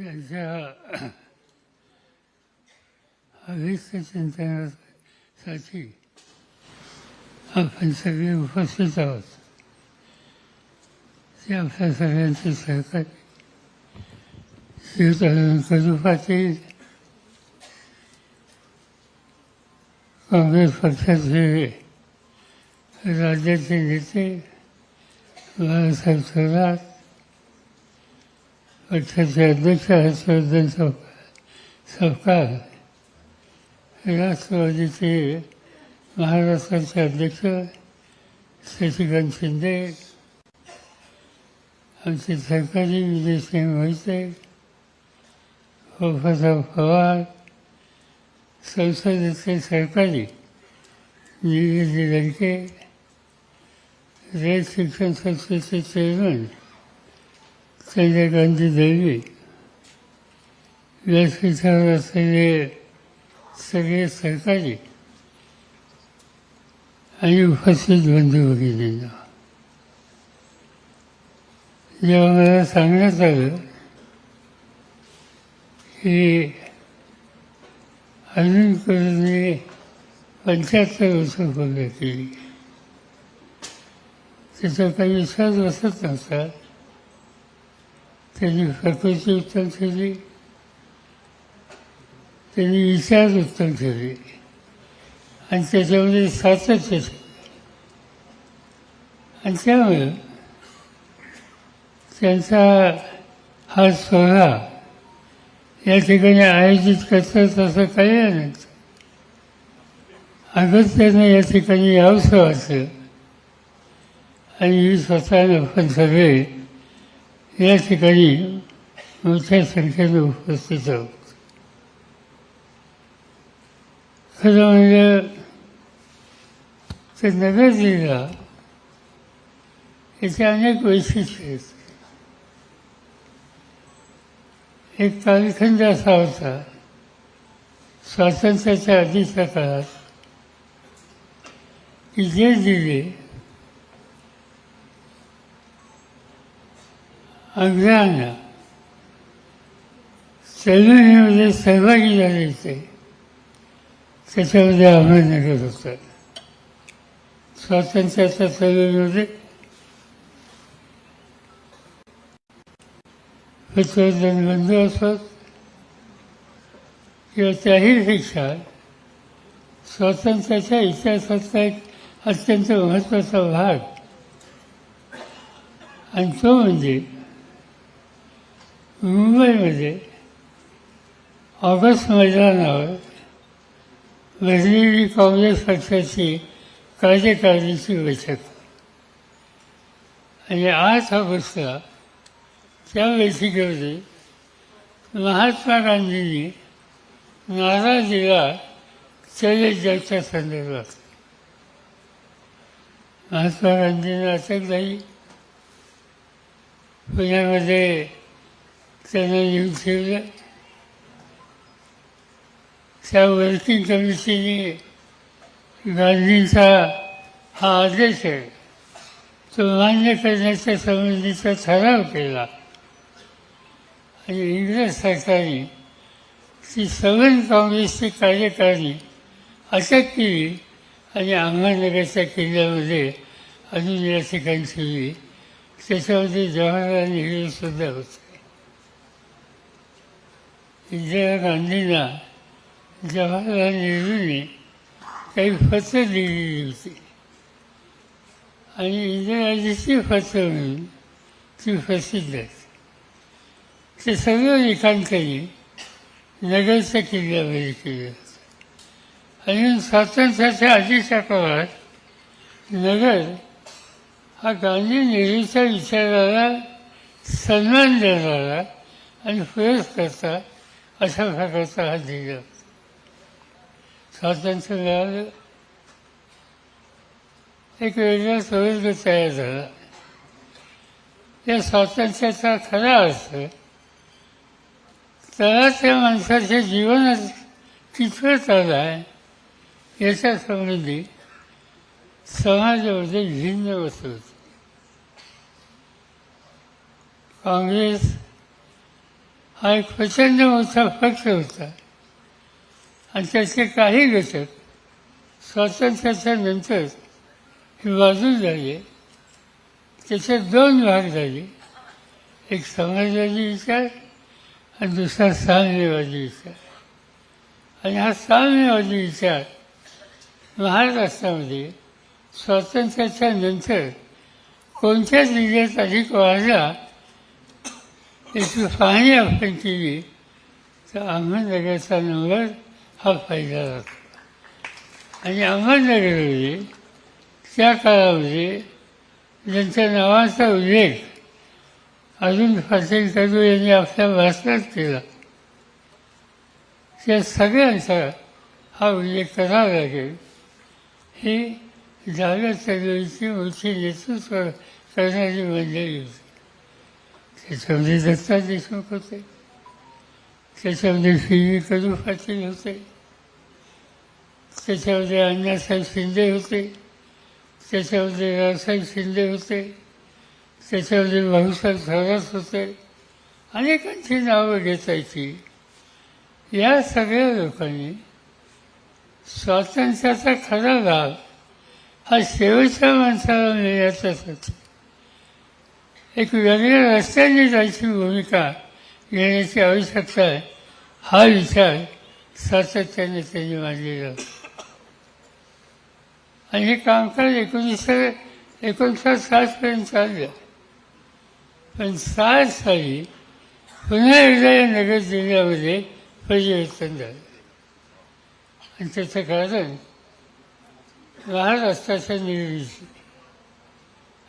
त्यांच्या अभिष्ट चिंतनासाठी आपण सगळे उपस्थित आहोत ते आपल्या सगळ्यांचे सहकार्य शिवतरण पाटील काँग्रेस पक्षाचे राज्याचे नेते बाळासाहेब थोरात पक्षाचे अध्यक्ष हर्षवर्धन सपकाळ राष्ट्रवादीचे महाराष्ट्राचे अध्यक्ष शशिकांत शिंदे आमचे सरकारी विजयसिंह मोहिते प्रोफेसर पवार संसदेचे सरकारी निवेदी लडके रेल शिक्षण संस्थेचे चेअरमन चंद्रकांती देवी व्यासपीठावर असलेले सगळे सरकारी आणि उपस्थित बंधू भगिनींना जेव्हा मला सांगण्यात आलं की अजून करून पंच्याहत्तर वर्ष पूर्ण केली त्याचा काही विश्वास बसत नव्हता त्यांनी प्रकृती उत्तर ठरले. त्यांनी विचार उत्तम ठरले. आणि त्याच्यामध्ये सातत्य आणि त्यामुळे त्यांचा हा सोहळा या ठिकाणी आयोजित करतात असं काही नाही. अगत्यानं या ठिकाणी यावंसं वाटतं आणि मी स्वतः आपण सगळे या ठिकाणी मोठ्या संख्येने उपस्थित आहोत. खरं म्हणजे तर नगर जिल्हा याचे अनेक वैशिष्ट्य आहेत. एक कालखंड असा होता. स्वातंत्र्याच्या आधीच्या काळात की जे जिल्हे अज्ञान. चळवळीमध्ये सहभागी झाले होते त्याच्यामध्ये अहमदनगर होतं स्वातंत्र्याच्या चळवळीमध्ये विसर्जन बंद असत किंवा त्याहीपेक्षा स्वातंत्र्याच्या इतिहासातला एक अत्यंत महत्त्वाचा भाग. आणि तो म्हणजे मुंबईमध्ये ऑगस्ट मैदानावर गजलेली काँग्रेस पक्षाची कार्यकारिणीची बैठक. आणि आठ ऑगस्टला त्या बैठकीमध्ये महात्मा गांधींनी नारा दिला चले संदर्भात महात्मा गांधींना अटक झाली. पुण्यामध्ये त्यांना येऊन ठेवलं त्या वर्किंग कमिटीने गांधींचा हा आदेश आहे. तो मान्य करण्याच्या संबंधीचा ठराव केला. आणि इंग्रज सरकारने ती सवन काँग्रेसची कार्यकारणी अटक केली आणि अहमदनगरच्या किल्ल्यामध्ये अजून या ठिकाणी ठेवली त्याच्यामध्ये जवाहरलाल नेहरूसुद्धा होते. इंदिरा गांधींना जवाहरलाल नेहरूने काही पत्र दिलेली होती. आणि इंदिराजीची पत्र म्हणून ती प्रसिद्ध आहे ते सगळं लिखाण त्यांनी नगरच्या किल्ल्यामध्ये केलं होतं. आणि स्वातंत्र्याच्या आधीच्या काळात नगर हा गांधी नेहरूच्या विचाराला सन्मान देणारा आणि पुरस्कर्ता अशा प्रकारचा हा. ध्येय स्वातंत्र्य मिळालं एक वेगळा संवर्ग तयार झाला. या स्वातंत्र्याचा खरा अर्थ तळाच्या माणसाच्या जीवनात कितपत आला आहे याच्या संबंधी समाजामध्ये भिन्न वस्तू होती. काँग्रेस हा एक प्रचंड मोठा पक्ष होता. आणि त्याचे काही घटक स्वातंत्र्याच्या नंतर ही बाजू झाली त्याचे दोन भाग झाले. एक समाजवादी विचार आणि दुसरा साम्यवादी विचार. आणि हा साम्यवादी विचार महाराष्ट्रामध्ये स्वातंत्र्याच्या नंतर कोणत्या जिल्ह्यात अधिक वाढला त्याची पाहणी आपण केली तर अहमदनगरचा नंबर हा फायदा लागतो आणि अहमदनगरमध्ये त्या काळामध्ये ज्यांच्या नावाचा उल्लेख अजून फसेल कदू यांनी आपल्या भाषणात केला त्या सगळ्यांचा हा उल्लेख करावा लागेल ही जागा चळवळीची मोठी नेतृत्व करणारी मंडळी होती त्याच्यामध्ये दत्ता देशमुख होते. त्याच्यामध्ये सी व्ही पाटील होते. त्याच्यामध्ये अण्णासाहेब शिंदे होते. त्याच्यामध्ये रावसाहेब शिंदे होते. त्याच्यामध्ये भाऊसाहेब थोरात होते. अनेकांची नावं घेतायची. या सगळ्या लोकांनी स्वातंत्र्याचा खरा लाभ हा शेवटच्या माणसाला मिळण्याच्यासाठी एक वेगळ्या रस्त्याने जायची भूमिका घेण्याची आवश्यकता आहे. हा विचार सातत्याने त्यांनी मांडलेला. होता आणि हे कामकाज एकोणीसशे एकोणसाठ साठपर्यंत चाललं. पण साठ साली पुन्हा एकदा या नगर जिल्ह्यामध्ये परिवर्तन झालं. आणि त्याचं कारण महाराष्ट्राच्या निर्मिती.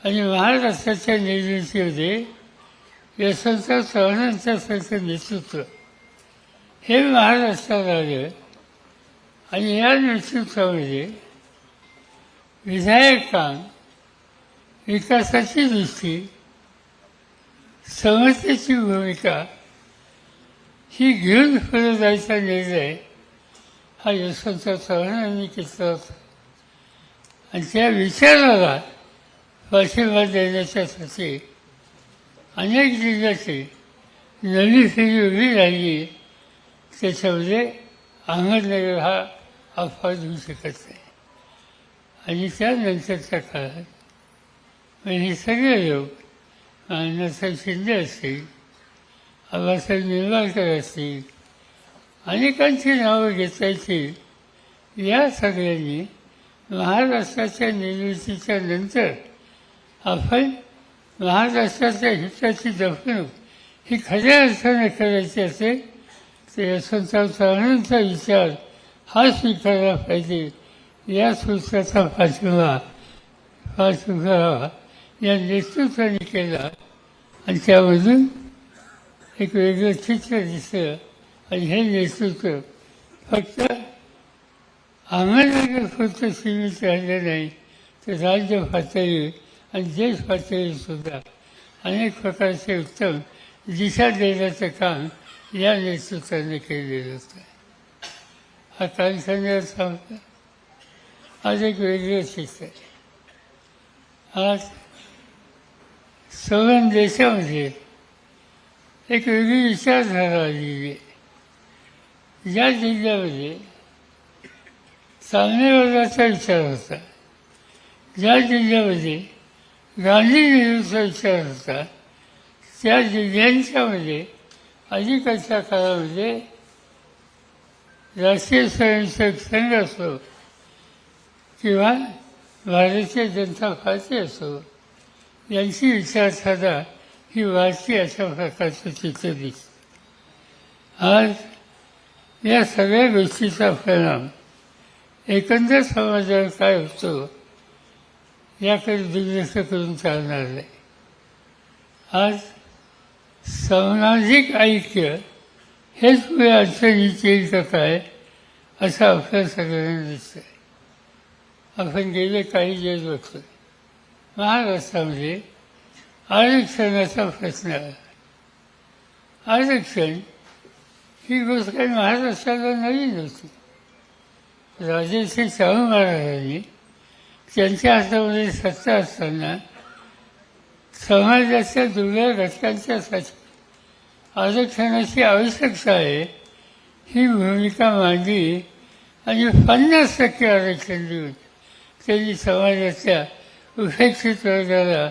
आणि महाराष्ट्राच्या निर्मितीमध्ये यशवंतराव चव्हाणांच्यासारखं नेतृत्व. हे महाराष्ट्रात आलं आणि या नेतृत्वामध्ये विधायक काम विकासाची दृष्टी समस्येची भूमिका ही घेऊन पुढे जायचा निर्णय हा यशवंतराव चव्हाणांनी घेतला होता. आणि त्या विचाराला पाठिंबा देण्याच्यासाठी अनेक जिल्ह्याची नवी फेरी उभी राहिली त्याच्यामध्ये अहमदनगर हा अपवाद होऊ शकत नाही. आणि त्यानंतरच्या काळात म्हणजे हे सगळे लोक अण्णासाहेब शिंदे असतील आबासाहेब निंबाळकर असतील अनेकांची नावं घेतायची या सगळ्यांनी महाराष्ट्राच्या निर्मितीच्या नंतर आपण महाराष्ट्राच्या हिताची जपणूक ही खऱ्या अर्थाने करायची असेल तर यशवंतराव चव्हाणांचा विचार हा स्वीकारला पाहिजे. या सूत्राचा पाठिंबा पाठिंबा या नेतृत्वाने केला आणि त्यामधून एक वेगळं चित्र दिसलं आणि हे नेतृत्व फक्त अहमदनगर फक्त सीमित राहिलं नाही तर राज्य पातळी आणि देश पातळीसुद्धा अनेक प्रकारचे उत्तम दिशा देण्याचं काम या नेतृत्वाने केलेलं होतं हा कारखान्यावर होता. आज एक वेगळं शिस्त आहे. आज सगळ्या देशामध्ये एक वेगळी विचारधारा आलेली आहे. ज्या जिल्ह्यामध्ये साम्यवादाचा विचार होता. ज्या जिल्ह्यामध्ये गांधी नेहरूचा विचार होता त्या जिल्ह्यांच्यामध्ये अलीकडच्या काळामध्ये राष्ट्रीय स्वयंसेवक संघ असो किंवा भारतीय जनता पार्टी असो यांची विचारधारा ही वाढती अशा प्रकारचं चित्र दिसतं. आज या सगळ्या गोष्टीचा परिणाम एकंदर समाजावर काय होतो? याकडे दुर्लक्ष करून चालणार नाही. आज सामाजिक ऐक्य हेच पुढे अडचणीचे येईल आहे असं आपल्या सगळ्यांना दिसतंय. आपण गेले काही दिवस बघतो. महाराष्ट्रामध्ये आरक्षणाचा प्रश्न आला आरक्षण ही गोष्ट काही महाराष्ट्राला नवीन होती. राजेश्री शाहू महाराजांनी त्यांच्या हातामध्ये सत्ता असताना समाजाच्या दुर्बळ घटकांच्यासाठी आरक्षणाची आवश्यकता आहे ही भूमिका मांडली आणि पन्नास टक्के आरक्षण देऊन त्यांनी समाजाच्या उपेक्षित वर्गाला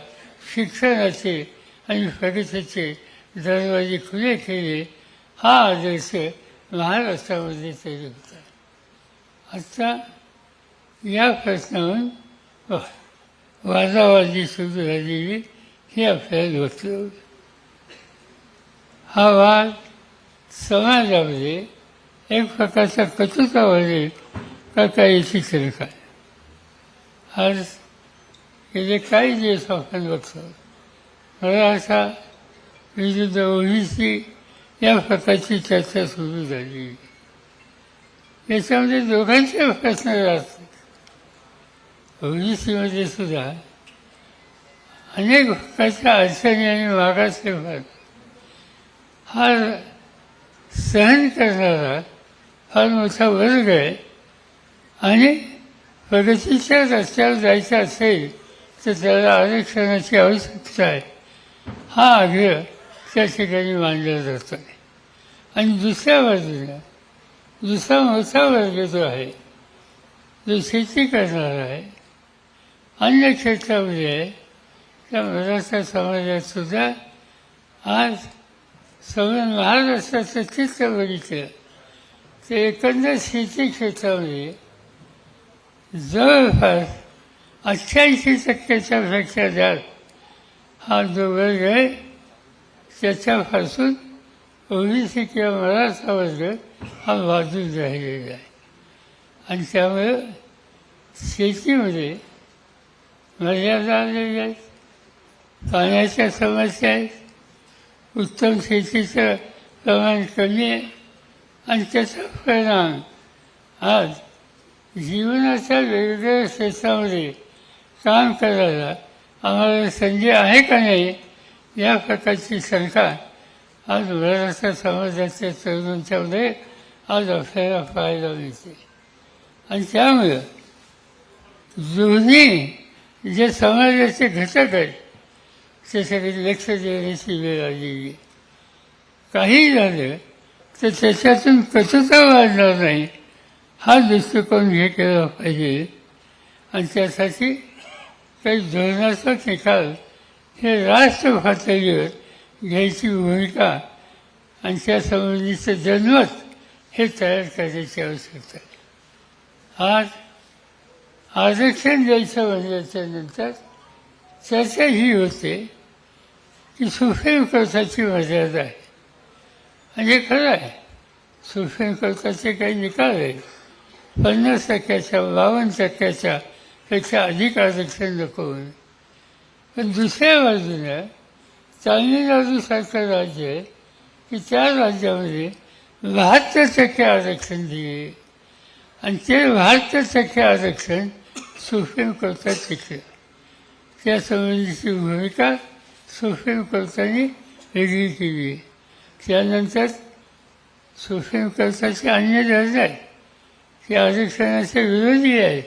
शिक्षणाचे आणि प्रगतीचे दरवाजे खुले केले हा आदर्श महाराष्ट्रामध्ये तरी होता. आता या प्रश्नावरून वादावादी सुरू झालेली ही आपल्याला बघतो हा वाद समाजामध्ये एक प्रकारचा कटुतावादी का काही शिक्षण काय आज गेले काही दिवस आपण बघतो मला असा विरुद्ध ओबीसी या प्रकारची चर्चा सुरू झाली याच्यामध्ये दोघांचे प्रश्न असतात ओबीसीमध्ये सुद्धा अनेक प्रकारच्या अडचणी आणि मागासले भाग हा सहन करणारा फार मोठा वर्ग आहे आणि प्रगतीच्या रस्त्यावर जायचं असेल तर त्याला आरक्षणाची आवश्यकता आहे. हा आग्रह त्या ठिकाणी मांडला जातो. आहे आणि दुसऱ्या बाजूला दुसरा मोठा वर्ग जो आहे जो शेती करणारा आहे अन्य क्षेत्रामध्ये त्या मराठा समाजात सुद्धा आज सगळं महाराष्ट्राचं चित्र बघितलं तर एकंदर शेती क्षेत्रामध्ये जवळपास अठ्ठ्याऐंशी टक्क्याच्या पेक्षा जास्त हा जो वर्ग आहे त्याच्यापासून ओबीसी किंवा मराठा वर्ग हा बाजून राहिलेला आहे आणि त्यामुळे शेतीमध्ये मर्यादा आलेल्या आहेत पाण्याच्या समस्या आहेत. उत्तम शेतीचं प्रमाण कमी आहे. आणि त्याचा परिणाम आज जीवनाच्या वेगवेगळ्या क्षेत्रामध्ये काम करायला आम्हाला संधी आहे का नाही या प्रकारची शंका आज महाराष्ट्र समाजाच्या तरुणांच्यामध्ये आज आपल्याला पाहायला मिळते. आणि त्यामुळं दोन्ही जे समाजाचे घटक आहेत त्याच्याकडे लक्ष देण्याची वेळ आलेली आहे. काही झालं तर त्याच्यातून कचुता वाढणार नाही हा दृष्टिकोन घेतला केला पाहिजे. आणि त्यासाठी काही धोरणाचा निकाल हे राष्ट्र पातळीवर घ्यायची भूमिका आणि त्या संबंधीचं जनमत हे तयार करायची आवश्यकता आहे. आज आरक्षण द्यायचं म्हणल्याच्या नंतर चर्चा ही होते की सुप्रीम कोर्टाची मर्यादा आहे. आणि हे खरं आहे सुप्रीम कोर्टाचे काही निकाल आहे पन्नास टक्क्याच्या बावन्न टक्क्याच्या पेक्षा अधिक आरक्षण नको म्हणून पण दुसऱ्या बाजूला तामिळनाडूसारखं राज्य आहे की त्या राज्यामध्ये बहात्तर टक्के आरक्षण दिले. आणि ते बहात्तर टक्के आरक्षण सुप्रीम कोर्टात टिकलं त्या संबंधीची भूमिका सुप्रीम कोर्टाने वेगळी केली आहे. त्यानंतर सुप्रीम कोर्टाचे अन्य दर्ज आहेत. ते आरक्षणाचे विरोधी आहेत.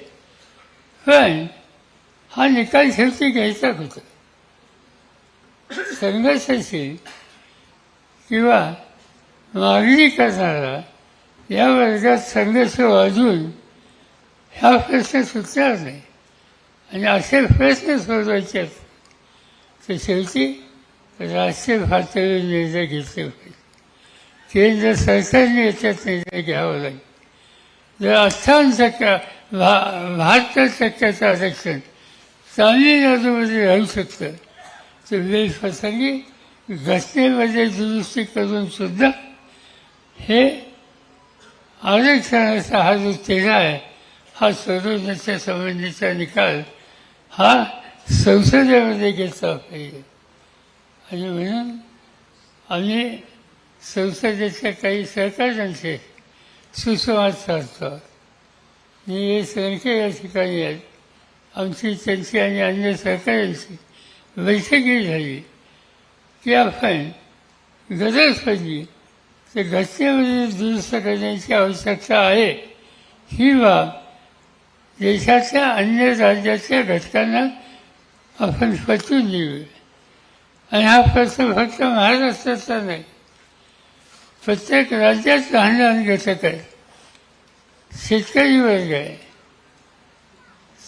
पण हा निकाल शेवटी घ्यायचा होता. संघर्षाची किंवा मागणी करणारा या वर्गात संघर्ष वाजून ह्या प्रश्न सुटणार नाही. आणि असे प्रश्न सोडवायचे असतील तर शेवटी राष्ट्रीय पातळीवर निर्णय घेतले पाहिजे. केंद्र सरकारने याच्यात निर्णय घ्यावा लागेल. जर अठ्ठावन्न टक्का भा बहात्तर टक्क्याचं आरक्षण तामिळनाडूमध्ये राहू शकतं तर वेळप्रसंगी घटनेमध्ये दुरुस्ती करून सुद्धा हे आरक्षणाचा हा जो तेढा आहे हा सोडवण्याच्या संबंधीचा निकाल हा संसदेमध्ये घेतला पाहिजे. आणि म्हणून आम्ही संसदेच्या काही सहकार्यांचे सुसंवाद साधतो. मी हे संख्या या ठिकाणी आहेत. आमची त्यांची आणि अन्य सहकार्यांची बैठकी झाली. की आपण गरज पडली तर घटनेमध्ये दुरुस्त करण्याची आवश्यकता आहे ही बाब देशाच्या अन्य राज्याच्या घटकांना आपण पटवून देऊ आणि हा प्रश्न फक्त महाराष्ट्राचा नाही प्रत्येक राज्यात लहान लहान घटक आहे शेतकरी वर्ग आहे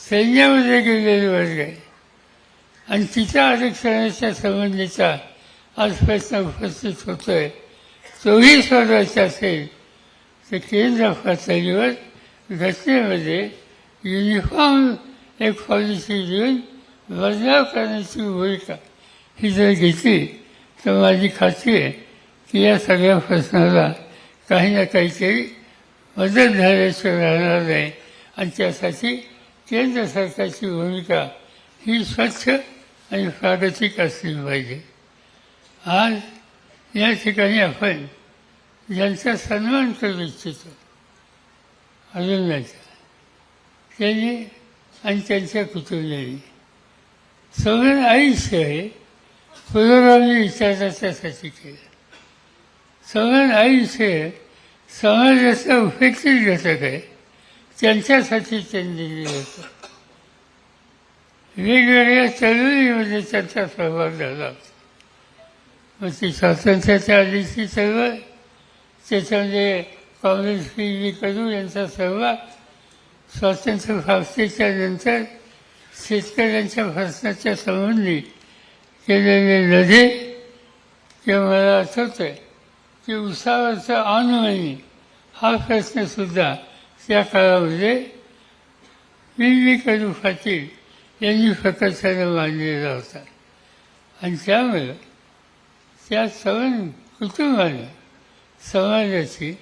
सैन्यामध्ये गेलेले वर्ग आहे. आणि तिच्या आरक्षणाच्या संबंधीचा आज प्रश्न उपस्थित होतोय. तोही सोडवायचा असेल तर केंद्र पातळीवर घटनेमध्ये युनिफॉर्म एक पॉलिसी देऊन बदलाव करण्याची भूमिका ही जर घेतली तर माझी खात्री आहे की या सगळ्या प्रश्नाला काही ना काहीतरी मदत झाल्याशिवाय राहणार नाही आणि त्यासाठी केंद्र सरकारची भूमिका ही स्वच्छ आणि प्रागतिक असली पाहिजे आज या ठिकाणी आपण ज्यांचा सन्मान करू इच्छितो नाही त्यांनी आणि त्यांच्या कुटुंबियांनी. सगळं आयुष्य हे पुरोगामी विचाराच्यासाठी केलं. सगळं आयुष्य हे समाजाचा उपेक्षित घटक आहे. त्यांच्यासाठी त्यांनी दिलं होतं. वेगवेगळ्या चळवळीमध्ये त्यांचा सहभाग झाला. होता मग ती स्वातंत्र्याच्या आधीची चळवळ त्याच्यामध्ये काँग्रेस पी व्ही कडू यांचा सहभाग स्वातंत्र्य प्राप्तीच्या नंतर शेतकऱ्यांच्या प्रश्नाच्या संबंधी केलेले लढे ते मला आठवतंय. की उसावरचा अनुमनी हा प्रश्नसुद्धा त्या काळामध्ये पी कडू पाटील यांनी प्रकर्षाने मांडलेला होता. आणि त्यामुळं त्या सवन कुटुंबानं समाजाची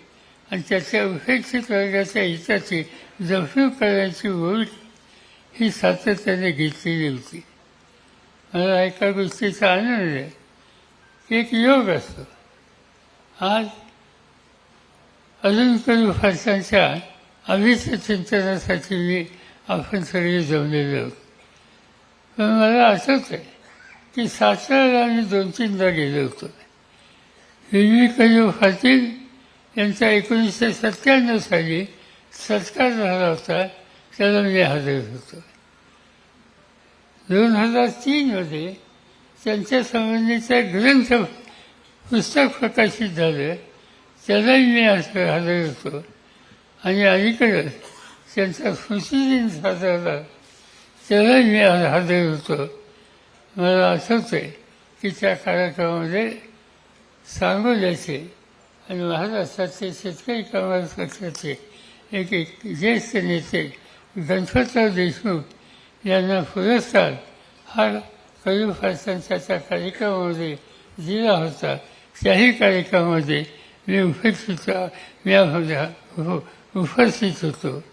आणि त्याच्या उपेक्षित वर्गाच्या हिताची जखमी करण्याची भूमिका ही सातत्याने घेतलेली होती. मला एका गोष्टीचा आनंद आहे. की एक योग असतो. आज अजून कधी फारसांच्या अभिष्ट चिंतनासाठी मी आपण सगळे जमलेलो आहोत. पण मला असंच आहे की सासऱ्याला आम्ही दोन तीनदा गेलो होतो. विवी कजू पाटील यांचा एकोणीसशे सत्त्याण्णव साली सत्कार झाला होता त्याला मी हजर होतो. दोन हजार तीनमध्ये त्यांच्या संबंधीचा ग्रंथ पुस्तक प्रकाशित झालं त्यालाही मी असं हजर होतो. आणि अलीकडं त्यांचा स्मृतिदिन साजरा झाला त्यालाही मी हजर होतो. मला आठवतं आहे की त्या कार्यक्रमामध्ये सांगोल्याचे आणि महाराष्ट्राचे शेतकरी कामगार पक्षाचे एक एक ज्येष्ठ नेते गणपतराव देशमुख यांना पुरस्कार हा कवी फारसांच्या त्या कार्यक्रमामध्ये दिला होता. त्याही कार्यक्रमामध्ये मी उपस्थित हो-, मी हो-, उपस्थित होतो.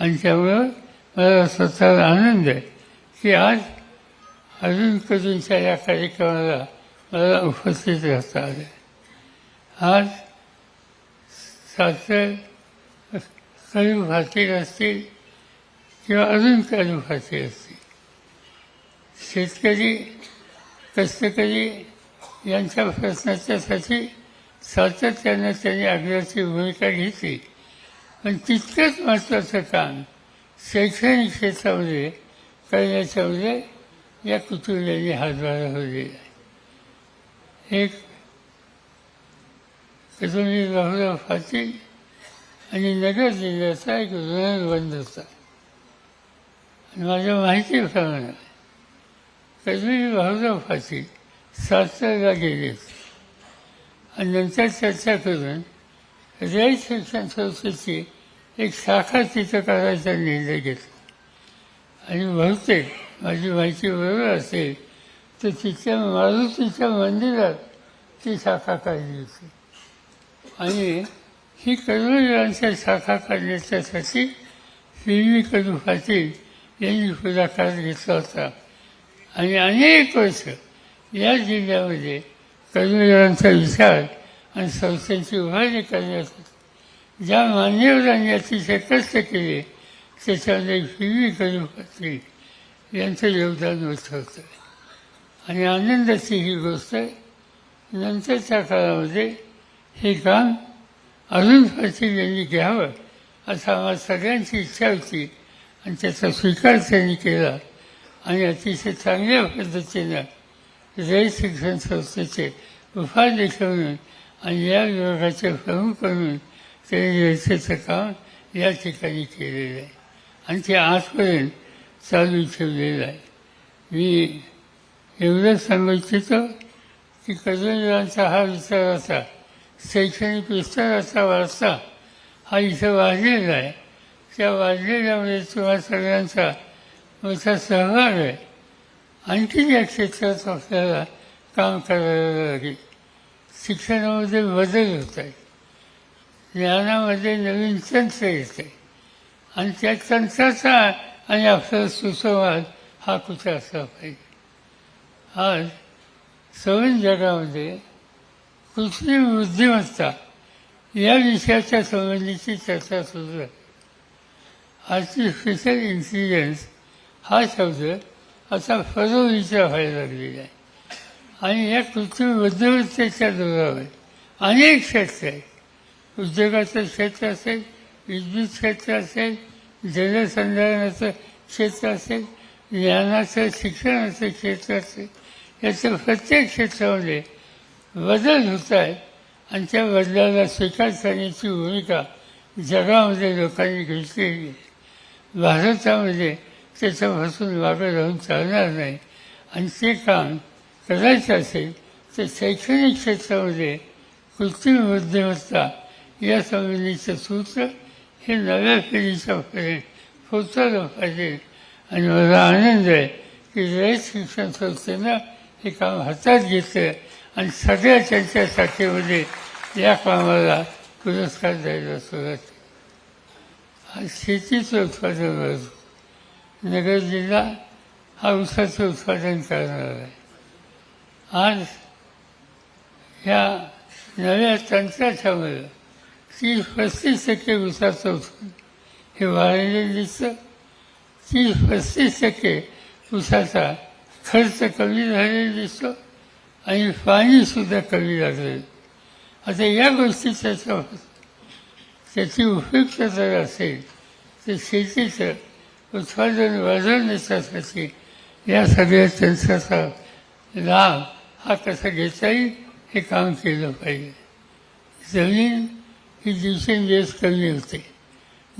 आणि त्यामुळं मला स्वतःला आनंद आहे की आज अजून कधींच्या या कार्यक्रमाला मला उपस्थित राहता आलं. आज सासर काही भाषिक असते किंवा अजून काही भाषिक असतील. शेतकरी कष्टकरी यांच्या प्रश्नाच्यासाठी सातत्यानं त्यांनी आग्रहाची भूमिका घेतली. पण तितकंच महत्त्वाचं काम शैक्षणिक क्षेत्रामध्ये करण्याच्यामध्ये या कुटुंबियांनी हातभार लावलेला आहे. एक कजोनी बाबूराव पाटील आणि नगर जिल्ह्याचा एक बंद होता आणि माझ्या माहितीप्रमाणे कधी बाबूराव पाटील सासरला गेले आणि नंतर चर्चा करून रयत शिक्षण संस्थेची एक शाखा तिथं करायचा निर्णय घेतला. आणि बहुतेक माझी माहिती बरोबर असेल तर तिच्या मारुतीच्या मंदिरात ती शाखा काढली होती. आणि ही कर्मवीरांच्या शाखा काढण्याच्यासाठी व्ही व्ही पाटील यांनी पुढाकार घेतला होता. आणि अनेक वर्ष या जिल्ह्यामध्ये कर्मवीरांचा विचार आणि संस्थेची उभारणी करण्यात ज्या मान्यवरांनी अतिशय कष्ट केले त्याच्यामध्ये व्ही व्ही पाटील यांचं योगदान होत होतं. आणि आनंदाची ही गोष्ट नंतरच्या काळामध्ये हे काम अरुण पाटील यांनी घ्यावं असं आम्हाला सगळ्यांची इच्छा होती. आणि त्याचा स्वीकार त्यांनी केला. आणि अतिशय चांगल्या पद्धतीनं जय शिक्षण संस्थेचे उपाध्यक्ष म्हणून आणि या विभागाचे प्रमुख म्हणून त्यांनी रस्त्याचं काम या ठिकाणी केलेलं आहे. आणि ते आजपर्यंत चालू ठेवलेलं आहे. मी एवढंच सांगू इच्छितो की कर्जदारांचा हा विचार असा शैक्षणिक विस्ताराचा वारसा हा इथं वाढलेला आहे. त्या वाढलेल्यामुळे तुम्हा सगळ्यांचा मोठा सहभाग आहे. आणखी या क्षेत्रात आपल्याला काम करायला लागेल. शिक्षणामध्ये बदल होत आहे. ज्ञानामध्ये नवीन तंत्र येते आणि त्या तंत्राचा आणि आपला सुसंवाद हा कुठे असला पाहिजे? आज सवन जगामध्ये कृत्रिम बुद्धिमत्ता या विषयाच्या संबंधीची चर्चा सुरू आहे. आर्टिफिशियल इंटेलिजन्स हा शब्द आता फसवणीचा व्हायला लागलेला आहे. आणि या कृत्रिम बुद्धिमत्तेच्या जोरावर अनेक क्षेत्र आहेत. उद्योगाचं क्षेत्र असेल विद्युत क्षेत्र असेल जलसंधारणाचं क्षेत्र असेल ज्ञानाचं शिक्षणाचं क्षेत्र असेल याचं प्रत्येक क्षेत्रामध्ये बदल होत आहे. आणि त्या बदलाला स्वीकार करण्याची भूमिका जगामध्ये लोकांनी घेतलेली आहे. भारतामध्ये त्याच्यापासून मागं राहून चालणार नाही. आणि ते काम करायचं असेल तर शैक्षणिक क्षेत्रामध्ये कृत्रिम बुद्धिमत्ता या संबंधीचं सूत्र हे नव्या पिढीच्यापर्यंत पोचवलं पाहिजे. आणि मला आनंद आहे की रयत शिक्षण संस्थेनं हे काम हातात घेतलं. आणि सगळ्या त्यांच्या शाखेमध्ये म्हणजे या कामाला पुरस्कार द्यायला सुरुवात आणि शेतीचं उत्पादन वाढतं नगर जिल्हा हा ऊसाचं उत्पादन करणार आहे. आज ह्या नव्या तंत्राच्यामुळं तीस पस्तीस टक्के ऊसाचं उत्पन्न हे वाढलेलं दिसतं. तीस पस्तीस टक्के ऊसाचा खर्च कमी झालेला दिसतो. आणि पाणीसुद्धा कमी लागले आता या गोष्टी त्याच्या त्याची उपयुक्तता जर असेल तर शेतीचं उत्पादन वाढवण्यासाठी या सगळ्या त्यांचा लाभ हा कसा घेता येईल हे काम केलं पाहिजे. जमीन ही दिवसेंदिवस कमी होते.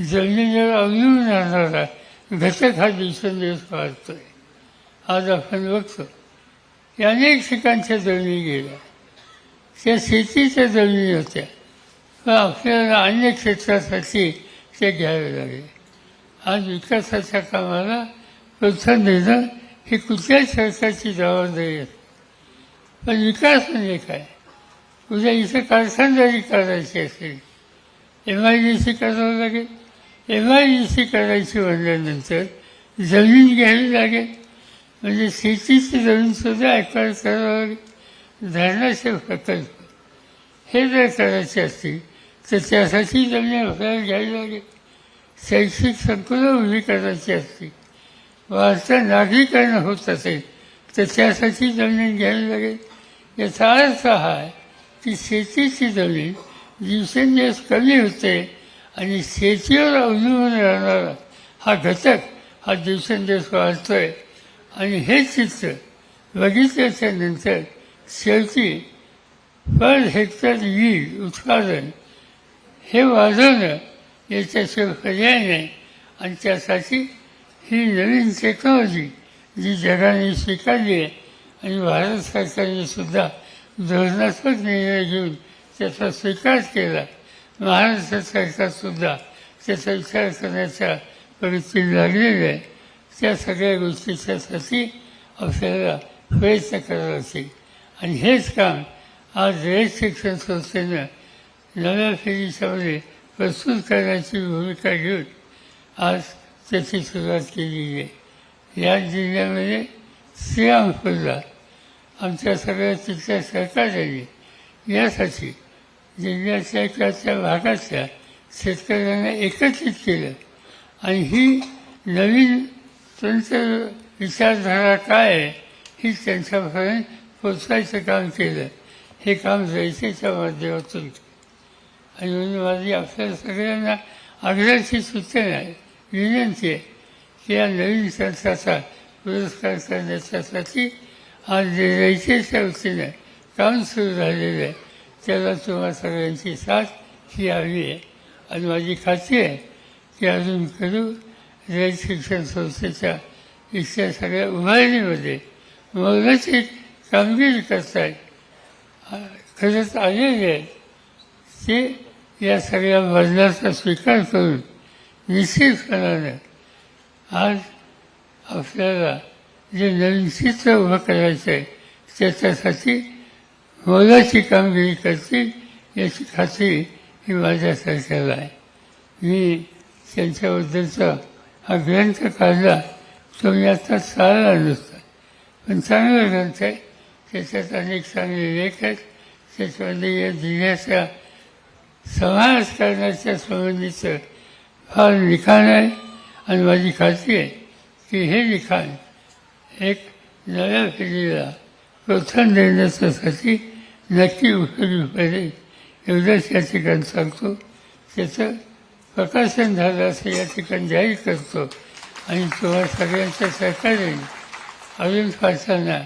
जमिनीवर अवलंबून राहणारा घटक हा दिवसेंदिवस वाढतोय. आज आपण बघतो अनेक ठिकाणच्या जमिनी गेल्या. त्या शेतीच्या जमिनी होत्या. पण आपल्याला अन्य क्षेत्रासाठी ते घ्यावे लागले. आज विकासाच्या कामाला प्रोत्साहन देणं ही कुठल्याच सरकारची जबाबदारी असते पण विकास म्हणजे काय? उद्या इथं कारखानदारी करायची असेल एम आय डी सी करावं लागेल. एम आय डी सी करायची म्हणल्यानंतर जमीन घ्यावी लागेल. म्हणजे शेतीची जमीनसुद्धा ऐकायला करावं लागेल धरणाचे प्रकल्प हे जर करायचे असतील तर त्यासाठी जमीन आपल्याला घ्यावी लागेल. शैक्षिक संकुलं उभी करायची असतील वाढतं नागरीकरण होत असेल तर त्यासाठी जमीन घ्यावी लागेल. याचा अर्थ हा आहे की शेतीची जमीन दिवसेंदिवस कमी होते आणि शेतीवर अवलंबून राहणारा हा घटक हा दिवसेंदिवस वाढतो आहे आणि हे चित्र बघितल्याच्या नंतर शेवटी पर हेक्टर वीज उत्पादन हे वाढवणं याच्याशिवाय पर्याय नाही आणि त्यासाठी ही नवीन टेक्नॉलॉजी जी जगाने स्वीकारली आहे आणि भारत सरकारने सुद्धा धोरणात्मक निर्णय घेऊन त्याचा स्वीकार केला. महाराष्ट्र सरकारसुद्धा त्याचा विचार करण्याच्या प्रवृत्ती लागलेली आहे. त्या सगळ्या गोष्टीच्यासाठी आपल्याला प्रयत्न करावा लागतील आणि हेच काम आज रयत शिक्षण संस्थेनं नव्या पिढीच्यामध्ये प्रस्तुत करण्याची भूमिका घेऊन आज त्याची सुरुवात केलेली आहे. या जिल्ह्यामध्ये श्रीरामपूरला आमच्या सगळ्या तिथल्या सहकार्याने यासाठी जिल्ह्याच्या किंवा त्या भागातल्या शेतकऱ्यांना एकत्रित केलं. आणि ही नवीन त्यांचं विचारधारा काय आहे ही त्यांच्यापर्यंत पोचवायचं काम केलं हे काम जयतेच्या माध्यमातून आणि म्हणून माझी आपल्या सगळ्यांना आग्रहाची सूचना आहे विनंती आहे की या नवीन संस्थाचा पुरस्कार करण्याच्यासाठी आज जे रयतेच्या वतीनं काम सुरू झालेलं आहे त्याला तुम्हा सगळ्यांची साथ ही हवी आहे. आणि माझी खात्री आहे की अजून करू या शिक्षण संस्थेच्या इच्छा सगळ्या उभारणीमध्ये मोलाची कामगिरी करतायत खरंच आलेले आहेत ते या सगळ्या बदलाचा स्वीकार करून निश्चितपणानं आज आपल्याला जे नवीन चित्र उभं करायचं आहे त्याच्यासाठी मोलाची कामगिरी करतील याची खात्री ही माझ्या सरकारला आहे. मी त्यांच्याबद्दलचं हा ग्रंथ काढला तुम्ही आता चालला नसता. पण चांगला ग्रंथ आहे. त्याच्यात अनेक चांगले लेख आहेत. त्याच्यामध्ये या जिल्ह्याच्या समाज करण्याच्या संबंधीचं फार लिखाण आहे आणि माझी खात्री आहे की हे लिखाण एक नव्या पिढीला प्रोत्साहन देण्याच्यासाठी नक्की उपयोगी पडेल एवढंच या ठिकाणी सांगतो. त्याचं प्रकाशन झालं असं या ठिकाणी जाहीर करतो. आणि तुम्हा सगळ्यांच्या सहकार्याने अजून फासांना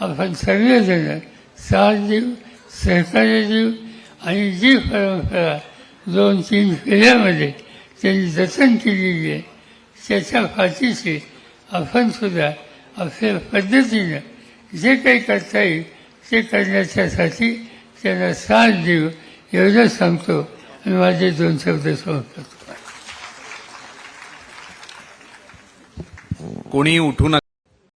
आपण सगळेजण साथ देऊ सहकार्य देऊ आणि जी परंपरा दोन तीन पिढ्यामध्ये त्यांनी जतन केलेली आहे. त्याच्या फाशीशी आपण सुद्धा आपल्या पद्धतीनं जे काही करता येईल ते करण्याच्यासाठी त्यांना साथ देऊ एवढं सांगतो. आणि माझे दोन शब्द समजतो कोणी उठू नका.